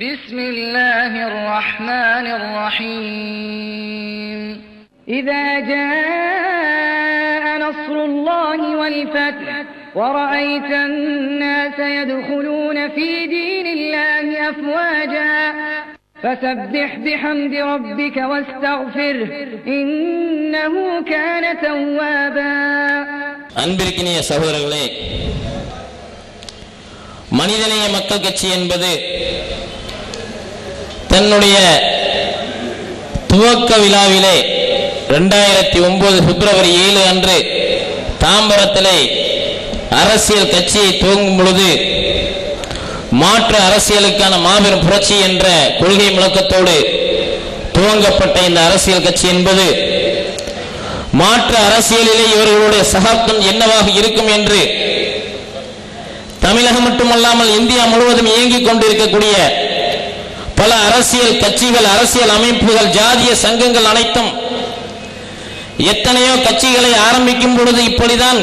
بسم الله الرحمن الرحيم إذا جاء نصر الله والفتح ورأيت الناس يدخلون في دين الله أفواجا فسبح بحمد ربك واستغفره إنه كان توابا அன்பிற்கினிய சகோதரர்களே மனிதநேய மக்கள் கட்சி என்பது தன்னுடைய துவக்க விழாவிலே ரெண்டாயிரத்தி ஒன்பது பிப்ரவரி ஏழு அன்று தாம்பரத்திலே அரசியல் கட்சியை துவங்கும் பொழுது மாற்று அரசியலுக்கான மாபெரும் புரட்சி என்ற கொள்கை முழக்கத்தோடு துவங்கப்பட்ட இந்த அரசியல் கட்சி என்பது மாற்று அரசியலிலே இவர்களுடைய சகாப்தம் என்னவாக இருக்கும் என்று தமிழகம் மட்டுமல்லாமல் இந்தியா முழுவதும் இயங்கிக் கொண்டிருக்கக்கூடிய பல அரசியல் கட்சிகள் அரசியல் அமைப்புகள் ஜாதிய சங்கங்கள் அனைத்தும் எத்தனையோ கட்சிகளை ஆரம்பிக்கும் பொழுது இப்படிதான்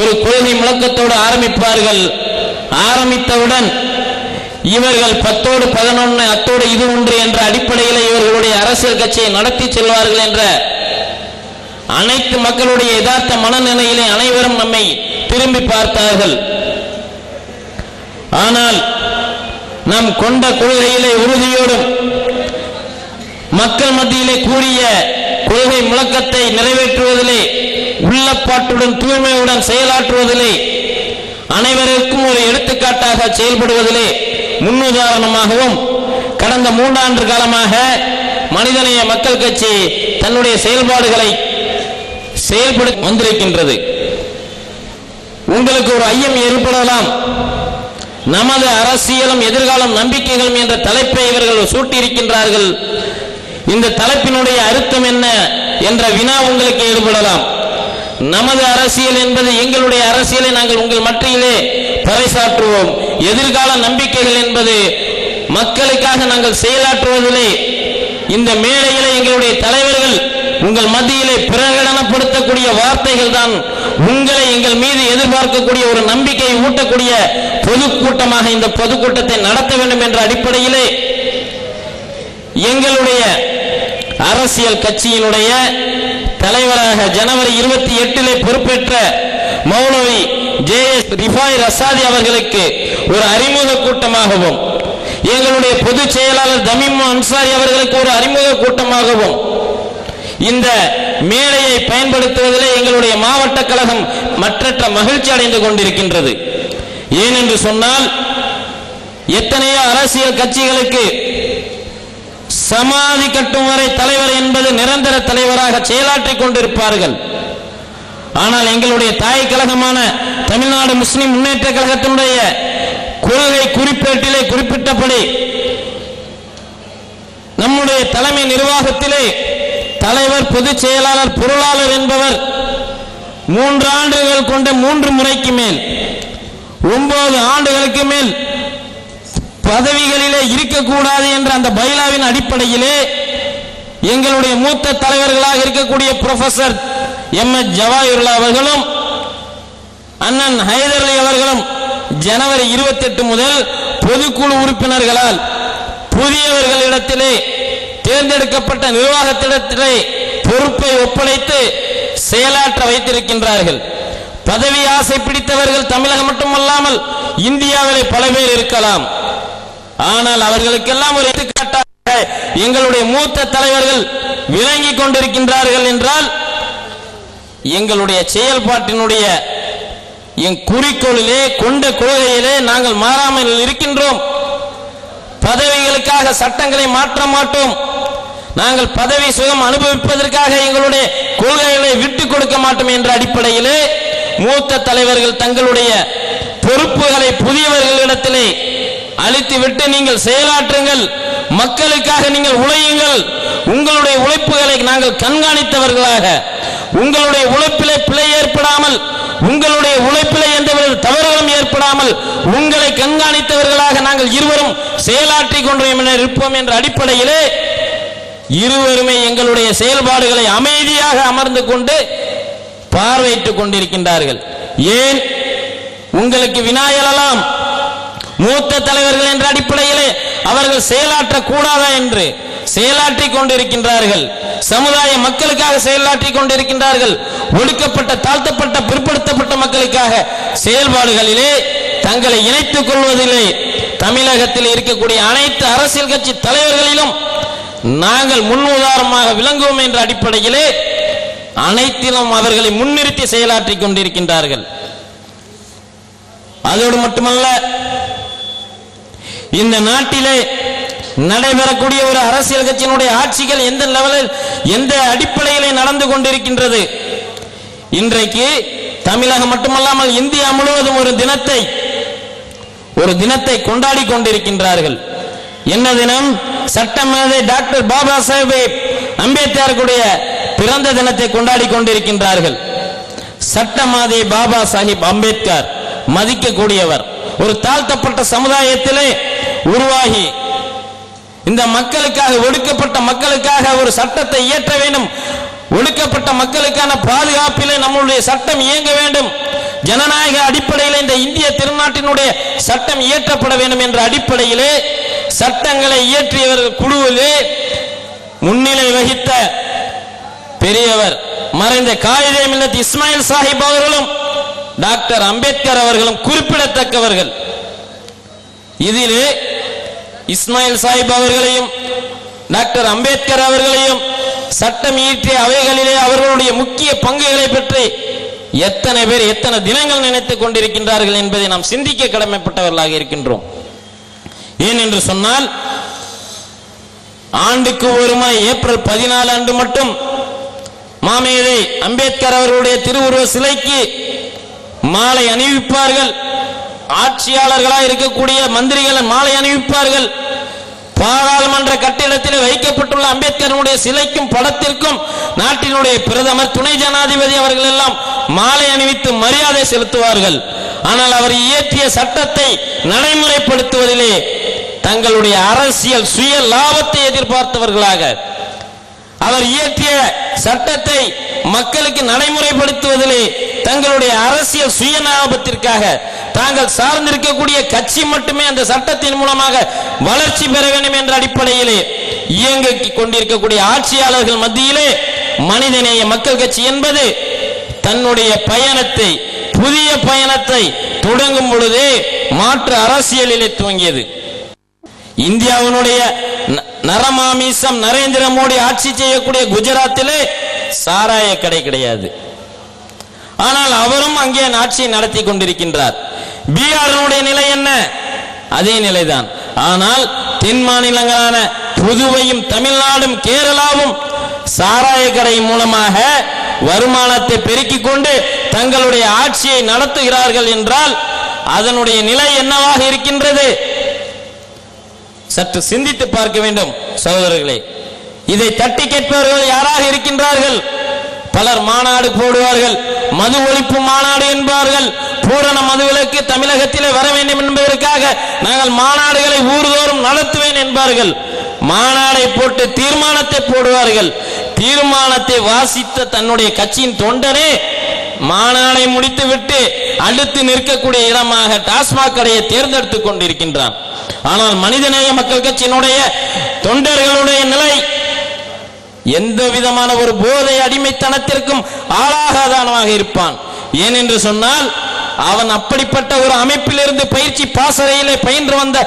ஒரு கொள்கை முழக்கத்தோடு ஆரம்பிப்பார்கள். ஆரம்பித்தவுடன் இவர்கள் பத்தோடு பதினொன்று அத்தோடு இது ஒன்று என்ற அடிப்படையில் இவர்களுடைய அரசியல் கட்சியை நடத்தி செல்வார்கள் என்ற அனைத்து மக்களுடைய யதார்த்த மனநிலையிலே அனைவரும் நம்மை திரும்பி பார்த்தார்கள். ஆனால் நாம் கொண்ட கொள்கையிலே உறுதியோடும் மக்கள் மத்தியிலே கூறிய கொள்கை முழக்கத்தை நிறைவேற்றுவதிலே உள்ளப்பாட்டுடன் தூய்மையுடன் செயலாற்றுவதிலே அனைவருக்கும் ஒரு எடுத்துக்காட்டாக செயல்படுவதிலே முன்னுதாரணமாகவும் கடந்த மூன்றாண்டு காலமாக மனிதநேய மக்கள் கட்சி தன்னுடைய செயல்பாடுகளை செயல்படுத்தி வந்திருக்கின்றது. உங்களுக்கு ஒரு ஐயம் ஏற்படலாம். நமது அரசியலும் எதிர்காலம் நம்பிக்கைகளும் என்ற தலைப்பை இவர்கள் சூட்டியிருக்கின்றார்கள். இந்த தலைப்பினுடைய அர்த்தம் என்ன என்ற வினா உங்களுக்கு ஏற்படலாம். நமது அரசியல் என்பது எங்களுடைய அரசியலை நாங்கள் உங்கள் மத்தியிலே பறைசாற்றுவோம். எதிர்கால நம்பிக்கைகள் என்பது மக்களுக்காக நாங்கள் செயலாற்றுவதிலே இந்த மேடையிலே எங்களுடைய தலைவர்கள் உங்கள் மத்தியிலே பிரகடனப்படுத்தக்கூடிய வார்த்தைகள் தான் உங்களை எங்கள் மீது எதிர்பார்க்கக்கூடிய ஒரு நம்பிக்கையை ஊட்டக்கூடிய பொதுக்கூட்டமாக இந்த பொதுக்கூட்டத்தை நடத்த வேண்டும் என்ற அடிப்படையிலே எங்களுடைய அரசியல் கட்சியினுடைய தலைவராக ஜனவரி இருபத்தி எட்டிலே பொறுப்பேற்ற மௌலவி ஜே எஸ் ரிஃபாய் ரசாதி அவர்களுக்கு ஒரு அறிமுக கூட்டமாகவும் எங்களுடைய பொதுச் செயலாளர் தமிம் அன்சாரி அவர்களுக்கு ஒரு அறிமுக கூட்டமாகவும் இந்த மேடையை பயன்படுத்துவதிலே எங்களுடைய மாவட்ட கழகம் மற்றற்ற மகிழ்ச்சி அடைந்து கொண்டிருக்கின்றது. ஏனென்று சொன்னால் எத்தனையோ அரசியல் கட்சிகளுக்கு சமாதி கட்டும் வரை தலைவர் என்பது நிரந்தர தலைவராக செயலாற்றிக் கொண்டிருப்பார்கள். ஆனால் எங்களுடைய தாய் கழகமான தமிழ்நாடு முஸ்லிம் முன்னேற்ற கழகத்தினுடைய கொள்கை குறிப்பேட்டிலே குறிப்பிட்டபடி நம்முடைய தலைமை நிர்வாகத்திலே தலைவர் பொதுச் செயலாளர் பொருளாளர் என்பவர் மூன்று ஆண்டுகள் கொண்ட மூன்று முறைக்கு மேல் ஒன்பது ஆண்டுகளுக்கு மேல் பதவிகளிலே இருக்கக்கூடாது என்ற அந்த பைலாவின் அடிப்படையிலே எங்களுடைய மூத்த தலைவர்களாக இருக்கக்கூடிய புரொஃபசர் எம் எஸ் ஜவாஹிருல்லா அவர்களும் அண்ணன் ஹைதர் அலி அவர்களும் ஜனவரி இருபத்தி எட்டு முதல் பொதுக்குழு உறுப்பினர்களால் புதியவர்களிடத்திலே தேர்ந்தெடுக்கப்பட்ட நிர்வாகத்திடத்திலே பொறுப்பை ஒப்படைத்து செயலாற்ற வைத்திருக்கின்றார்கள். பதவி ஆசை பிடித்தவர்கள் தமிழகம் மட்டுமல்லாமல் இந்தியாவிலே பல பேர் இருக்கலாம். ஆனால் அவர்களுக்கெல்லாம் ஒரு எடுத்துக்காட்டாக எங்களுடைய மூத்த தலைவர்கள் விளங்கி கொண்டிருக்கின்றார்கள் என்றால் எங்களுடைய செயல்பாட்டினுடைய என் குறிக்கோளிலே கொண்ட கொள்கையிலே நாங்கள் மாறாமல் இருக்கின்றோம். பதவிகளுக்காக சட்டங்களை மாற்ற மாட்டோம். நாங்கள் பதவி சுகம் அனுபவிப்பதற்காக எங்களுடைய கொள்கைகளை விட்டுக் கொடுக்க மாட்டோம் என்ற அடிப்படையிலே மூத்த தலைவர்கள் தங்களுடைய பொறுப்புகளை புதியவர்களிடத்திலே அழித்துவிட்டு நீங்கள் செயலாற்றுங்கள் மக்களுக்காக நீங்கள் உழையுங்கள் உங்களுடைய உழைப்புகளை நாங்கள் கண்காணித்தவர்களாக உங்களுடைய உழைப்பிலே பிழை ஏற்படாமல் உங்களுடைய உழைப்பிலே எந்தவித தவறுகளும் ஏற்படாமல் உங்களை கண்காணித்தவர்களாக நாங்கள் இருவரும் செயலாற்றிக் கொண்டு இருப்போம் என்ற அடிப்படையிலே இருவருமே எங்களுடைய செயல்பாடுகளை அமைதியாக அமர்ந்து கொண்டு பார்வையிட்டுக் கொண்டிருக்கின்றார்கள். ஏன்? உங்களுக்கு வினா எழலாம் மூத்த தலைவர்கள் என்ற அடிப்படையிலே அவர்கள் செயலாற்ற கூடாதா என்று செயலாற்றி கொண்டிருக்கின்றார்கள். சமுதாய மக்களுக்காக செயலாற்றி கொண்டிருக்கின்றார்கள். ஒடுக்கப்பட்ட தாழ்த்தப்பட்ட பிற்படுத்தப்பட்ட மக்களுக்காக செயல்பாடுகளிலே தங்களை இணைத்துக் கொள்வதிலே தமிழகத்தில் இருக்கக்கூடிய அனைத்து அரசியல் கட்சி தலைவர்களிலும் நாங்கள் முன்னுதாரணமாக விளங்குவோம் என்ற அடிப்படையிலே அனைத்திலும் அவர்களை முன்னிறுத்தி செயலாற்றிக் கொண்டிருக்கின்றார்கள். அதோடு மட்டுமல்ல இந்த நாட்டிலே நடைபெறக்கூடிய ஒரு அரசியல் கட்சியினுடைய ஆட்சிகள் எந்த லெவலில் எந்த அடிப்படையிலே நடந்து கொண்டிருக்கின்றது? இன்றைக்கு தமிழகம் மட்டுமல்லாமல் இந்தியா முழுவதும் ஒரு தினத்தை ஒரு தினத்தை கொண்டாடி கொண்டிருக்கின்றார்கள். என்ன தினம்? சட்டமேதை டாக்டர் பாபா சாஹேப் அம்பேத்கருடைய பிறந்த தினத்தை கொண்டாடி கொண்டிருக்கின்றார்கள். சட்டமாதை பாபா சாஹிப் அம்பேத்கர் மதிக்கக்கூடியவர். ஒரு தாழ்த்தப்பட்ட சமுதாயத்திலே உருவாகி இந்த மக்களுக்காக ஒடுக்கப்பட்ட மக்களுக்காக ஒரு சட்டத்தை இயற்ற வேண்டும். ஒடுக்கப்பட்ட மக்களுக்கான பாதுகாப்பிலே நம்முடைய சட்டம் இயங்க வேண்டும். ஜனநாயக அடிப்படையில் இந்த இந்திய திருநாட்டினுடைய சட்டம் இயற்றப்பட வேண்டும் என்ற அடிப்படையிலே சட்டங்களை இயற்றியவர்கள் குழுவிலே முன்னிலை வகித்த பெரியவர் மறைந்த காயிதே மில்லத் இஸ்மாயில் சாஹிப் அவர்களும் டாக்டர் அம்பேத்கர் அவர்களும் குறிப்பிடத்தக்கவர்கள். இதிலே இஸ்மாயில் சாஹிப் அவர்களையும் டாக்டர் அம்பேத்கர் அவர்களையும் சட்டம் இயற்றிய அவைகளிலே அவர்களுடைய முக்கிய பங்குகளை பற்றி எத்தனை பேர் எத்தனை தினங்கள் நினைத்துக் கொண்டிருக்கின்றார்கள் என்பதை நாம் சிந்திக்க கடமைப்பட்டவர்களாக இருக்கின்றோம். ஏன் என்று சொன்னால் ஆண்டுக்கு ஒரு முறை ஏப்ரல் பதினாலு அன்று மட்டும் மாமேதை அம்பேத்கர் அவர்களுடைய திருவுருவ சிலைக்கு மாலை அணிவிப்பார்கள். ஆட்சியாளர்களாக இருக்கக்கூடிய மந்திரிகள் மாலை அணிவிப்பார்கள். பாராளுமன்ற கட்டிடத்தில் வைக்கப்பட்டுள்ள அம்பேத்கருடைய சிலைக்கும் படத்திற்கும் நாட்டினுடைய பிரதமர் துணை ஜனாதிபதி அவர்கள் எல்லாம் மாலை அணிவித்து மரியாதை செலுத்துவார்கள். ஆனால் அவர் இயற்றிய சட்டத்தை நடைமுறைப்படுத்துவதிலே தங்களுடைய அரசியல் சுய லாபத்தை எதிர்பார்த்தவர்களாக. அவர் இயற்றிய சட்டத்தை மக்களுக்கு நடைமுறைப்படுத்துவதிலே தங்களுடைய அரசியல் சுயநலாபத்திற்காக தாங்கள் சார்ந்திருக்கக்கூடிய கட்சி மட்டுமே அந்த சட்டத்தின் மூலமாக வளர்ச்சி பெற வேண்டும் என்ற அடிப்படையிலே இயங்கிக் கொண்டிருக்கக்கூடிய ஆட்சியாளர்கள் மத்தியிலே மனிதநேய மக்கள் கட்சி என்பது தன்னுடைய பயணத்தை புதிய பயணத்தை தொடங்கும் பொழுது மாற்று அரசியலிலே துவங்கியது. இந்தியாவினுடைய ந- நரமாமிசம் நரேந்திர மோடி ஆட்சி செய்யக்கூடிய குஜராத்திலே சாராய கடை கிடையாது. ஆனால் அவரும் அங்கே ஆட்சியை நடத்தி கொண்டிருக்கின்றார். பீகாரினுடைய நிலை என்ன? அதே நிலைதான். ஆனால் தென் மாநிலங்களான புதுவையும் தமிழ்நாடும் கேரளாவும் சாராய கடை மூலமாக வருமானத்தை பெருக்கிக் கொண்டு தங்களுடைய ஆட்சியை நடத்துகிறார்கள் என்றால் அதனுடைய நிலை என்னவாக இருக்கின்றது? சற்று சிந்தித்து பார்க்க வேண்டும் சகோதரர்களே. இதை தட்டி கேட்பவர்கள் யாராக இருக்கின்றார்கள்? பலர் மாநாடு போடுவார்கள் மது ஒழிப்பு மாநாடு என்பார்கள். பூரண மதுவிலக்கு தமிழகத்திலே வர வேண்டும் என்பதற்காக நாங்கள் மாநாடுகளை ஊர்தோறும் நடத்துவேன் என்பார்கள். மாநாடை போட்டு தீர்மானத்தை போடுவார்கள். தீர்மானத்தை வாசித்த தன்னுடைய கட்சியின் தொண்டரே மாநாடை முடித்துவிட்டு அடுத்து நிற்கக்கூடிய இடமாக டாஸ்மாக் கடையை தேர்ந்தெடுத்துக் கொண்டிருக்கின்றான் ஆனால் மனிதநேய மக்கள் கட்சியினுடைய தொண்டர்களுடைய நிலை எந்த விதமான ஒரு போதை அடிமைத்தனத்திற்கும் ஆளாகாதவனாக இருப்பான். ஏனென்று சொன்னால் அவன் அப்படிப்பட்ட ஒரு அமைப்பிலிருந்து பயிற்சி பாசறையிலே பயின்று வந்த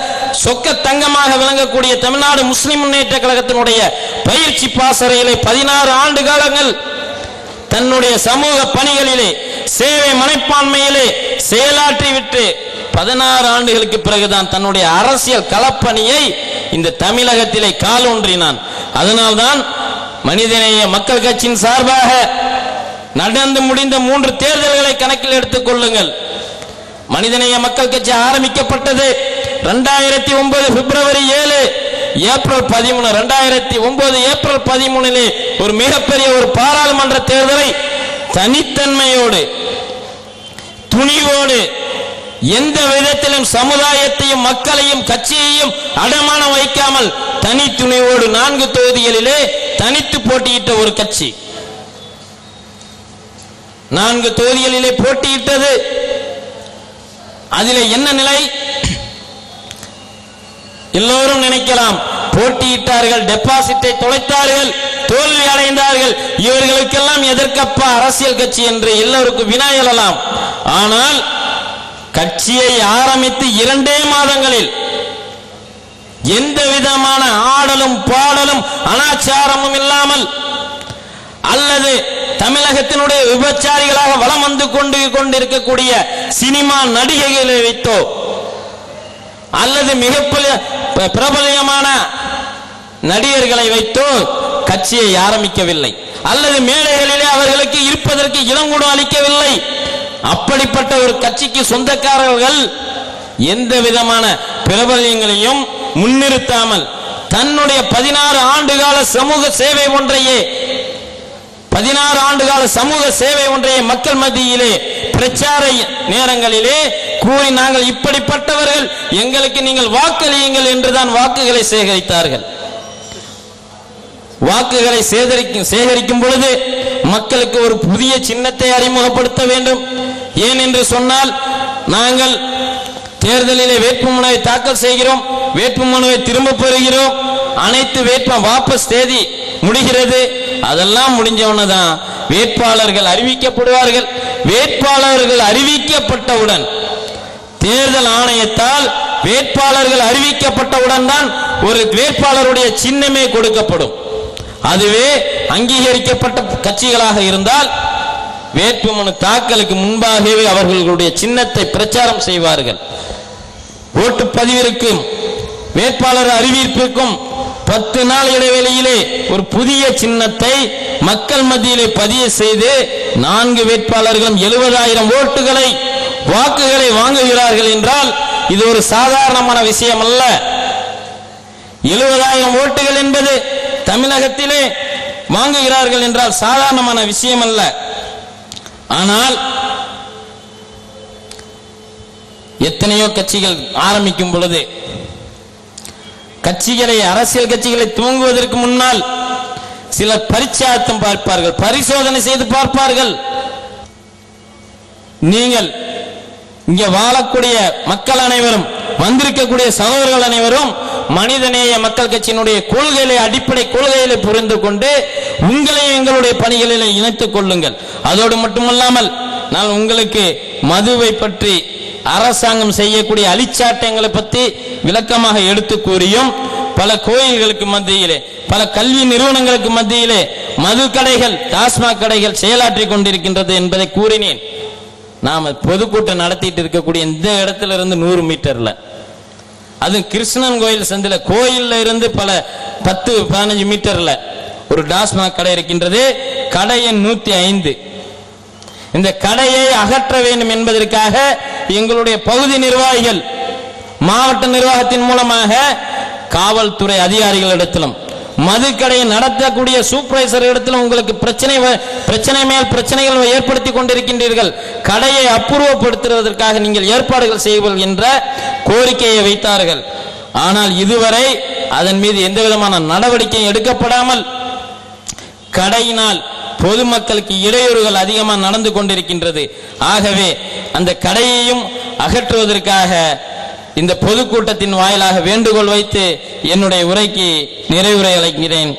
சொக்க தங்கமாக விளங்கக்கூடிய தமிழ்நாடு முஸ்லிம் முன்னேற்ற கழகத்தினுடைய பயிற்சி பாசறையிலே பதினாறு ஆண்டு காலங்கள் தன்னுடைய சமூக பணிகளிலே சேவை மனப்பான்மையிலே செயலாற்றி விட்டு பதினாறு ஆண்டுகளுக்கு பிறகுதான் தன்னுடைய அரசியல் களப்பணியை இந்த தமிழகத்திலே காலூன்றினான் அதனால்தான் மனிதநேய மக்கள் கட்சியின் சார்பாக நடந்து முடிந்த மூன்று தேர்தல்களை கணக்கில் எடுத்துக் கொள்ளுங்கள். மனிதநேய மக்கள் கட்சி ஆரம்பிக்கப்பட்டது ரெண்டாயிரத்தி ஒன்பது பிப்ரவரி ஏழு ஏப்ரல் பதிமூணு. ரெண்டாயிரத்தி ஒன்பது ஏப்ரல் பதிமூணிலே ஒரு மிகப்பெரிய ஒரு பாராளுமன்ற தேர்தலை தனித்தன்மையோடு துணிவோடு எந்த விதத்திலும் சமுதாயத்தையும் மக்களையும் கட்சியையும் அடமானம் வைக்காமல் தனி துணிவோடு நான்கு தொகுதிகளிலே தனித்து போட்டியிட்ட ஒரு கட்சி. நான்கு தொகுதிகளிலே போட்டியிட்டது அதில் என்ன நிலை? எல்லோரும் நினைக்கலாம். போட்டியிட்டார்கள் டெபாசிட்டை தொலைத்தார்கள் தோல்வி அடைந்தார்கள். இவர்களுக்கெல்லாம் எதற்கப்பா அரசியல் கட்சி என்று எல்லோருக்கும் வினா எழலாம். ஆனால் கட்சியை ஆரம்பித்து இரண்டே மாதங்களில் எந்த விதமான ஆடலும் பாடலும் அனாச்சாரமும் இல்லாமல் அல்லது தமிழகத்தினுடைய விபச்சாரிகளாக வலம் வந்து கொண்டு கொண்டிருக்கக்கூடிய சினிமா நடிகைகளை வைத்தோ அல்லது மிக பிரபலமான பிரபலியமான நடிகர்களை வைத்தோ கட்சியை ஆரம்பிக்கவில்லை. அல்லது மேடைகளிலே அவர்களுக்கு இருப்பதற்கு இடம் கூட அளிக்கவில்லை. அப்படிப்பட்ட ஒரு கட்சிக்கு சொந்தக்காரர்கள் எந்த விதமான பிரபலியங்களையும் முன்னிறுத்தாமல் தன்னுடைய பதினாறு ஆண்டுகால சமூக சேவை ஒன்றையே பதினாறு ஆண்டுகால சமூக சேவை ஒன்றைய மக்கள் மத்தியிலே பிரச்சார நேரங்களிலே கூறி நாங்கள் இப்படிப்பட்டவர்கள் எங்களுக்கு நீங்கள் வாக்களியுங்கள் என்றுதான் வாக்குகளை சேகரித்தார்கள். வாக்குகளை சேகரிக்கும் சேகரிக்கும் பொழுது மக்களுக்கு ஒரு புதிய சின்னத்தை அறிமுகப்படுத்த வேண்டும். ஏன் என்று சொன்னால் நாங்கள் தேர்தலிலே வேட்புமனுவை தாக்கல் செய்கிறோம் வேட்புமனுவை திரும்ப பெறுகிறோம். அனைத்து வேட்பு வாபஸ் தேதி முடிகிறது. அதெல்லாம் முடிஞ்சவன தான் வேட்பாளர்கள் அறிவிக்கப்படுவார்கள். வேட்பாளர்கள் அறிவிக்கப்பட்டவுடன் தேர்தல் ஆணையத்தால் வேட்பாளர்கள் அறிவிக்கப்பட்டவுடன் தான் ஒரு வேட்பாளருடைய சின்னமே கொடுக்கப்படும். அதுவே அங்கீகரிக்கப்பட்ட கட்சிகளாக இருந்தால் வேட்புமனு தாக்கலுக்கு முன்பாகவே அவர்களுடைய சின்னத்தை பிரச்சாரம் செய்வார்கள். ஓட்டு பதிவிற்கும் வேட்பாளர் அறிவிப்பிற்கும் பத்து நாள் இடைவெளியிலே ஒரு புதிய சின்னத்தை மக்கள் மத்தியிலே பதிய செய்து நான்கு வேட்பாளர்களும் எழுபதாயிரம் ஓட்டுகளை வாக்குகளை வாங்குகிறார்கள் என்றால் இது ஒரு சாதாரணமான விஷயம் அல்ல எழுபதாயிரம் ஓட்டுகள் என்பது தமிழகத்திலே வாங்குகிறார்கள் என்றால் சாதாரணமான விஷயம் அல்ல ஆனால் எத்தனையோ கட்சிகள் ஆரம்பிக்கும் பொழுது கட்சிகளை அரசியல் கட்சிகளை தூங்குவதற்கு முன்னால் சிலர் பரிச்சார்த்தம் பார்ப்பார்கள் பரிசோதனை செய்து பார்ப்பார்கள். நீங்கள் இங்க வாழக்கூடிய மக்கள் அனைவரும் வந்திருக்கக்கூடிய சகோதரர்கள் அனைவரும் மனிதநேய மக்கள் கட்சியினுடைய கொள்கைகளை அடிப்படை கொள்கைகளை புரிந்து கொண்டு உங்களையும் எங்களுடைய பணிகளில் இணைத்துக் கொள்ளுங்கள். அதோடு மட்டுமல்லாமல் நான் உங்களுக்கு மதுவை பற்றி அரசாங்கம் செய்யக்கூடிய அழிச்சாட்டங்களை பற்றி விளக்கமாக எடுத்து கூறியும் பல கோயில்களுக்கு மத்தியிலே பல கல்வி நிறுவனங்களுக்கு மத்தியிலே மது கடைகள் டாஸ்மாக் கடைகள் செயலாற்றி கொண்டிருக்கின்றது என்பதை கூறினேன். நாம பொதுக்கூட்டம் நடத்திட்டு இருக்கக்கூடிய இந்த இடத்துல இருந்து நூறு மீட்டர்ல. அது கிருஷ்ணன் கோயில் சந்தில கோயில்ல இருந்து பல பத்து பதினஞ்சு மீட்டர்ல ஒரு டாஸ்மாக் கடை இருக்கின்றது. கடை எண் நூத்தி ஐந்து. இந்த கடையை அகற்ற வேண்டும் என்பதற்காக எங்களுடைய பகுதி நிர்வாகிகள் மாவட்ட நிர்வாகத்தின் மூலமாக காவல்துறை அதிகாரிகளிடத்திலும் மதுக்கடையை நடத்தக்கூடிய சூப்பர்வைசர் இடத்திலும் உங்களுக்கு பிரச்சனை வ- பிரச்சனை மேல் பிரச்சனைகள் ஏற்படுத்தி கொண்டிருக்கின்றீர்கள். கடையை அப்புறப்படுத்துவதற்காக நீங்கள் ஏற்பாடுகள் செய்வீர்கள் என்ற கோரிக்கையை வைத்தார்கள். ஆனால் இதுவரை அதன் மீது எந்த விதமான நடவடிக்கையும் எடுக்கப்படாமல் கடையினால் பொதுமக்களுக்கு இடையூறுகள் அதிகமாக நடந்து கொண்டிருக்கின்றது. ஆகவே அந்த கடையையும் அகற்றுவதற்காக இந்த பொதுக்கூட்டத்தின் வாயிலாக வேண்டுகோள் வைத்து என்னுடைய உரைக்கு நிறைவுரை அளிக்கிறேன்.